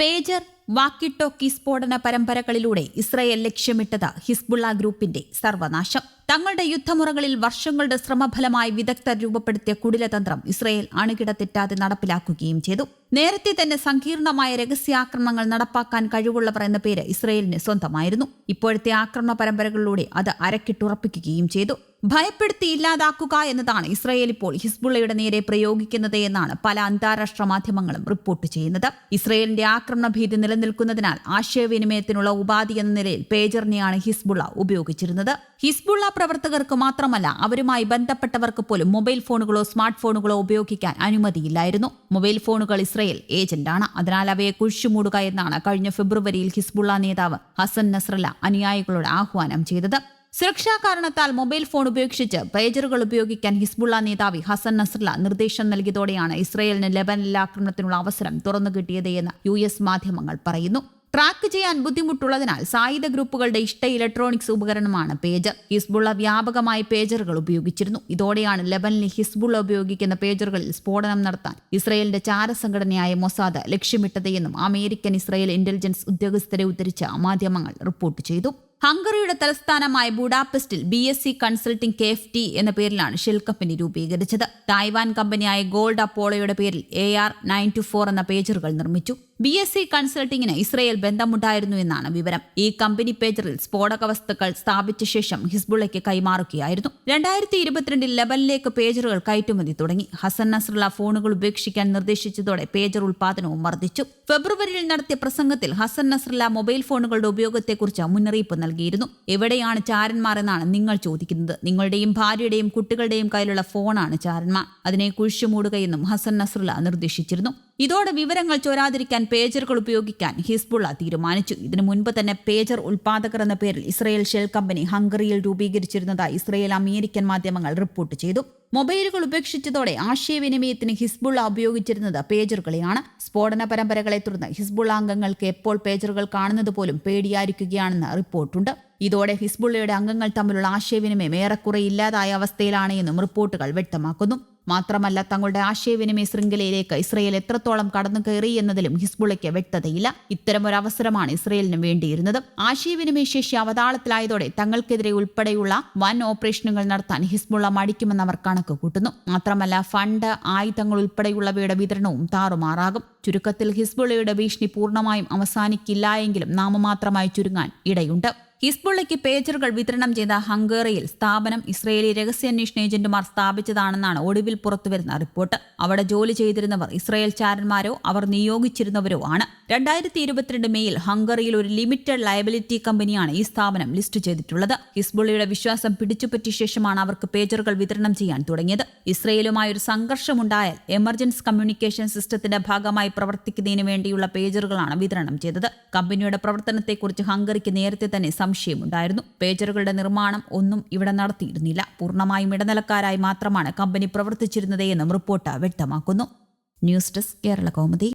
Pager വാക്കി talkie സ്ഫോടന പരമ്പരകളിലൂടെ Israel ലക്ഷ്യമിട്ടത് Hezbollah ഗ്രൂപ്പിന്റെ സർവനാശം. തങ്ങളുടെ യുദ്ധമുറകളിൽ വർഷങ്ങളുടെ ശ്രമഫലമായി വിദഗ്ധർ രൂപപ്പെടുത്തിയ കുടിലതന്ത്രം ഇസ്രയേൽ അണുകിട തെറ്റാതെ നടപ്പിലാക്കുകയും ചെയ്തു. നേരത്തെ തന്നെ സങ്കീർണമായ രഹസ്യാക്രമണങ്ങൾ നടപ്പാക്കാൻ കഴിവുള്ളവർ എന്ന പേര് ഇസ്രയേലിന് സ്വന്തമായിരുന്നു. ഇപ്പോഴത്തെ ആക്രമണ പരമ്പരകളിലൂടെ അത് അരക്കിട്ടുറപ്പിക്കുകയും ചെയ്തു. ഭയപ്പെടുത്തി ഇല്ലാതാക്കുക എന്നതാണ് ഇസ്രയേൽ ഇപ്പോൾ ഹിസ്ബുള്ളയുടെ നേരെ പ്രയോഗിക്കുന്നത് എന്നാണ് പല അന്താരാഷ്ട്ര മാധ്യമങ്ങളും റിപ്പോർട്ട് ചെയ്യുന്നത്. ഇസ്രയേലിന്റെ ആക്രമണ ഭീതി നിലനിൽക്കുന്നതിനാൽ ആശയവിനിമയത്തിനുള്ള ഉപാധി എന്ന നിലയിൽ പേജറിനെയാണ് ഹിസ്ബുള്ള ഉപയോഗിച്ചിരുന്നത്. ഹിസ്ബുള്ള പ്രവർത്തകർക്ക് മാത്രമല്ല അവരുമായി ബന്ധപ്പെട്ടവർക്ക് പോലും മൊബൈൽ ഫോണുകളോ സ്മാർട്ട് ഫോണുകളോ ഉപയോഗിക്കാൻ അനുമതിയില്ലായിരുന്നു. മൊബൈൽ ഫോണുകൾ ഇസ്രയേൽ ഏജന്റാണ്. അതിനാൽ അവയെ കുഴിച്ചുമൂടുക എന്നാണ് കഴിഞ്ഞ ഫെബ്രുവരിയിൽ ഹിസ്ബുള്ള നേതാവ് ഹസൻ നസ്രല്ല അനുയായികളോട് ആഹ്വാനം ചെയ്തത്. സുരക്ഷാ കാരണത്താൽ മൊബൈൽ ഫോൺ ഉപേക്ഷിച്ച് പേജറുകൾ ഉപയോഗിക്കാൻ ഹിസ്ബുള്ള നേതാവി ഹസൻ നസ്രല്ല നിർദ്ദേശം നൽകിയതോടെയാണ് ഇസ്രയേലിന് ലെബനിലെ ആക്രമണത്തിനുള്ള അവസരം തുറന്നു കിട്ടിയത് എന്ന് യു എസ് മാധ്യമങ്ങൾ പറയുന്നു. ട്രാക്ക് ചെയ്യാൻ ബുദ്ധിമുട്ടുള്ളതിനാൽ സായുധ ഗ്രൂപ്പുകളുടെ ഇഷ്ട ഇലക്ട്രോണിക്സ് ഉപകരണമാണ് പേജർ. ഹിസ്ബുള്ള വ്യാപകമായി പേജറുകൾ ഉപയോഗിച്ചിരുന്നു. ഇതോടെയാണ് ലെബനിൽ ഹിസ്ബുള്ള ഉപയോഗിക്കുന്ന പേജറുകളിൽ സ്ഫോടനം നടത്താൻ ഇസ്രയേലിന്റെ ചാരസംഘടനയായ മൊസാദ് ലക്ഷ്യമിട്ടത് എന്നും അമേരിക്കൻ ഇസ്രയേൽ ഇന്റലിജൻസ് ഉദ്യോഗസ്ഥരെ ഉദ്ധരിച്ച മാധ്യമങ്ങൾ റിപ്പോർട്ട് ചെയ്തു. ഹംഗറിയുടെ തലസ്ഥാനമായ ബുഡാപെസ്റ്റിൽ B S C consulting K F T എന്ന പേരിലാണ് ഷെൽ കമ്പനി രൂപീകരിച്ചത്. തായ്വാൻ കമ്പനിയായ ഗോൾഡ് അപ്പോളോയുടെ പേരിൽ A R nine two four എന്ന പേജറുകൾ നിർമ്മിച്ചു. ബി എസ് സി കൺസൾട്ടിങ്ങിന് ഇസ്രയേൽ ബന്ധമുണ്ടായിരുന്നു എന്നാണ് വിവരം. ഈ കമ്പനി പേജറിൽ സ്ഫോടക വസ്തുക്കൾ സ്ഥാപിച്ച ശേഷം ഹിസ്ബുള്ളയ്ക്ക് കൈമാറുകയായിരുന്നു. രണ്ടായിരത്തി ഇരുപത്തിരണ്ടിൽ ലെബനിലേക്ക് പേജറുകൾ കയറ്റുമതി തുടങ്ങി. ഹസൻ നസ്രുള്ള ഫോണുകൾ ഉപേക്ഷിക്കാൻ നിർദ്ദേശിച്ചതോടെ പേജർ ഉൽപാദനവും വർദ്ധിച്ചു. ഫെബ്രുവരിയിൽ നടത്തിയ പ്രസംഗത്തിൽ ഹസൻ നസ്രുള്ള മൊബൈൽ ഫോണുകളുടെ ഉപയോഗത്തെക്കുറിച്ച് മുന്നറിയിപ്പ് നൽകിയിരുന്നു. എവിടെയാണ് ചാരന്മാർ എന്നാണ് നിങ്ങൾ ചോദിക്കുന്നത്. നിങ്ങളുടെയും ഭാര്യയുടെയും കുട്ടികളുടെയും കയ്യിലുള്ള ഫോണാണ് ചാരന്മാർ. അതിനെ കുഴിച്ചു കുഴിച്ചുമൂടുകയെന്നും ഹസൻ നസ്രുള്ള നിർദ്ദേശിച്ചിരുന്നു. ഇതോടെ വിവരങ്ങൾ ചോരാതിരിക്കാൻ പേജറുകൾ ഉപയോഗിക്കാൻ ഹിസ്ബുള്ള തീരുമാനിച്ചു. ഇതിനു മുൻപ് തന്നെ പേജർ ഉൽപാദകർ എന്ന പേരിൽ ഇസ്രയേൽ ഷെൽ കമ്പനി ഹംഗറിയിൽ രൂപീകരിച്ചിരുന്നതായി ഇസ്രയേൽ അമേരിക്കൻ മാധ്യമങ്ങൾ റിപ്പോർട്ട് ചെയ്തു. മൊബൈലുകൾ ഉപേക്ഷിച്ചതോടെ ആശയവിനിമയത്തിന് ഹിസ്ബുള്ള ഉപയോഗിച്ചിരുന്നത് പേജറുകളെയാണ്. സ്ഫോടന പരമ്പരകളെ തുടർന്ന് ഹിസ്ബുള്ള അംഗങ്ങൾക്ക് എപ്പോൾ പേജറുകൾ കാണുന്നത് പോലും പേടിയായിരിക്കുകയാണെന്ന് റിപ്പോർട്ടുണ്ട്. ഇതോടെ ഹിസ്ബുള്ളയുടെ അംഗങ്ങൾ തമ്മിലുള്ള ആശയവിനിമയം ഏറെക്കുറെ ഇല്ലാതായ അവസ്ഥയിലാണ് എന്നും റിപ്പോർട്ടുകൾ വ്യക്തമാക്കുന്നു. മാത്രമല്ല തങ്ങളുടെ ആശയവിനിമയ ശൃംഖലയിലേക്ക് ഇസ്രയേൽ എത്രത്തോളം കടന്നു കയറി എന്നതിലും ഹിസ്ബുളയ്ക്ക് വ്യക്തതയില്ല. ഇത്തരമൊരു അവസരമാണ് ഇസ്രയേലിന് വേണ്ടിയിരുന്നത്. ആശയവിനിമയ ശേഷി അവതാളത്തിലായതോടെ തങ്ങൾക്കെതിരെ ഉൾപ്പെടെയുള്ള വൻ ഓപ്പറേഷനുകൾ നടത്താൻ ഹിസ്ബുള്ള മടിക്കുമെന്ന് അവർ കണക്ക് കൂട്ടുന്നു. മാത്രമല്ല ഫണ്ട് ആയുധങ്ങൾ ഉൾപ്പെടെയുള്ളവയുടെ വിതരണവും താറുമാറാകും. ചുരുക്കത്തിൽ ഹിസ്ബുള്ളയുടെ ഭീഷണി പൂർണമായും അവസാനിക്കില്ല എങ്കിലും നാമമാത്രമായി ചുരുങ്ങാൻ ഇടയുണ്ട്. ഹിസ്ബുള്ളയ്ക്ക് പേജറുകൾ വിതരണം ചെയ്ത ഹംഗേറിയിൽ സ്ഥാപനം ഇസ്രയേലി രഹസ്യാന്വേഷണ ഏജന്റുമാർ സ്ഥാപിച്ചതാണെന്നാണ് ഒടുവിൽ പുറത്തുവരുന്ന റിപ്പോർട്ട്. അവിടെ ജോലി ചെയ്തിരുന്നവർ ഇസ്രയേൽ ചാരന്മാരോ അവർ നിയോഗിച്ചിരുന്നവരോ ആണ്. രണ്ടായിരത്തി ഇരുപത്തിരണ്ട് മെയ്യിൽ ഹംഗറിയിൽ ഒരു ലിമിറ്റഡ് ലയബിലിറ്റി കമ്പനിയാണ് ഈ സ്ഥാപനം ലിസ്റ്റ് ചെയ്തിട്ടുള്ളത്. ഹിസ്ബുള്ളയുടെ വിശ്വാസം പിടിച്ചുപറ്റിയ ശേഷമാണ് അവർക്ക് പേജറുകൾ വിതരണം ചെയ്യാൻ തുടങ്ങിയത്. ഇസ്രയേലുമായി ഒരു സംഘർഷമുണ്ടായാൽ എമർജൻസ് കമ്മ്യൂണിക്കേഷൻ സിസ്റ്റത്തിന്റെ ഭാഗമായി പ്രവർത്തിക്കുന്നതിന് വേണ്ടിയുള്ള പേജറുകളാണ് വിതരണം ചെയ്തത്. കമ്പനിയുടെ പ്രവർത്തനത്തെക്കുറിച്ച് ഹംഗറിക്ക് നേരത്തെ തന്നെ സംശയമുണ്ടായിരുന്നു. പേജറുകളുടെ നിർമ്മാണം ഒന്നും ഇവിടെ നടത്തിയിരുന്നില്ല. പൂർണമായും ഇടനിലക്കാരായി മാത്രമാണ് കമ്പനി പ്രവർത്തിച്ചിരുന്നത് എന്നും റിപ്പോർട്ട് വ്യക്തമാക്കുന്നു. News desk Kerala Kaumudi.